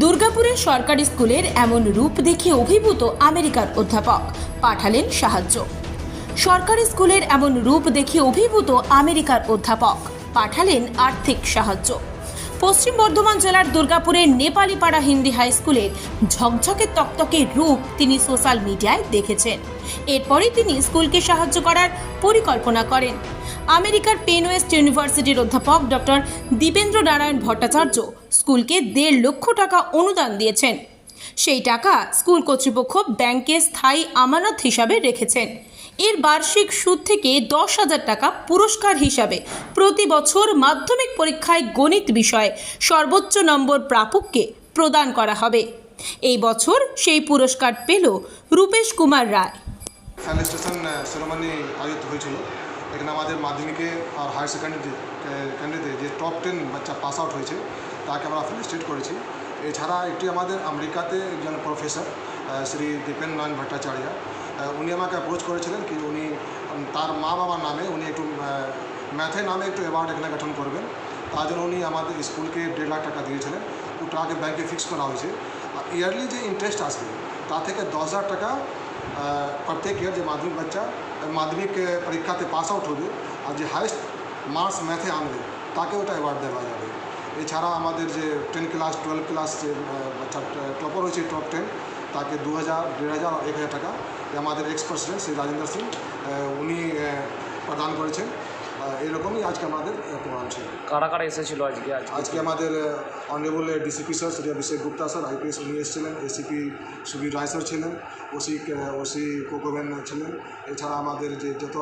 দুর্গাপুরের সরকারি স্কুলের এমন রূপ দেখে অভিভূত আমেরিকার অধ্যাপক, পাঠালেন সাহায্য। সরকারি স্কুলের এমন রূপ দেখে অভিভূত আমেরিকার অধ্যাপক, পাঠালেন আর্থিক সাহায্য। পশ্চিম বর্ধমান জেলার দুর্গাপুরের নেপালিপাড়া হিন্দি হাই স্কুলের ঝকঝকে তকতকে রূপ তিনি সোশ্যাল মিডিয়ায় দেখেছেন। এরপরই তিনি স্কুলকে সাহায্য করার পরিকল্পনা করেন। আমেরিকার পেন ওয়েস্ট ইউনিভার্সিটির অধ্যাপক ডক্টর দীপেন্দ্র নারায়ণ ভট্টাচার্য স্কুলকে দেড় লক্ষ টাকা অনুদান দিয়েছেন। সেই টাকা স্কুল কর্তৃপক্ষ ব্যাংকে স্থায়ী আমানত হিসাবে রেখেছেন। এর বার্ষিক সুদ থেকে দশ হাজার টাকা পুরস্কার হিসাবে প্রতি বছর মাধ্যমিক পরীক্ষায় গণিত বিষয়ে সর্বোচ্চ নম্বর প্রাপককে প্রদান করা হবে। এই বছর সেই পুরস্কার পেল রূপেশ কুমার রায়। হয়েছিল। এখানে আমাদের মাধ্যমিকে আর হায়ার সেকেন্ডারি ক্যান্ডিডেটে যে টপ টেন বাচ্চা পাস আউট হয়েছে, তাকে আমরা ফেলিস্টেট করেছি। এছাড়া একটি আমাদের আমেরিকাতে একজন প্রফেসর শ্রী দীপেন নয়ন ভট্টাচার্য উনি আমাকে অ্যাপ্রোচ করেছিলেন কি উনি তার মা বাবার নামে, উনি একটু ম্যাথে নামে একটু অ্যাওয়ার্ড এখানে গঠন করবেন। তার জন্য উনি আমাদের স্কুলকে দেড় লাখ টাকা দিয়েছিলেন। ও টাকাকে ব্যাংকে ফিক্স করা হয়েছে। আর ইয়ারলি যে ইন্টারেস্ট আসবে, তা থেকে দশ হাজার টাকা ईयर जो যে बच्चा বাচ্চা परीक्षा से পরীক্ষাতে পাস আউট হবে আর যে হায়েস্ট মার্কস ম্যাথে আনবে তাকে ওটা অ্যাওয়ার্ড দেওয়া যাবে এছাড়া আমাদের যে টেন ক্লাস টুয়েলভ ক্লাস যে বাচ্চা টপার হয়েছে টপ টেন তাকে দু হাজার দেড় হাজার এক হাজার টাকা আমাদের এক্স প্রেসিডেন্ট শ্রী রাজেন্দ্র সিং উনি প্রদান করেছেন এরকমই আজকে আমাদের প্রোগ্রাম ছিল। কারা কারা এসেছিল আজকে? আজকে আমাদের honourable DCP sir Shri Abhishek Gupta sir IPS উনি এসেছিলেন এসিপি সুবীর রায় স্যার ছিলেন ওসি ওসি কোকোবেন ছিলেন। এছাড়া আমাদের যে যত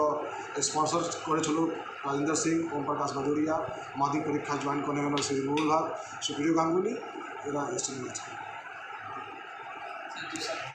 স্পন্সর করেছিল রাজেন্দ্র সিং ওম প্রকাশ বাজুরিয়া মাধ্যমিক পরীক্ষা জয়েন করে গেল শ্রী নুরুল হক সুপ্রিয় গাঙ্গুলি এরা এসেছিলেন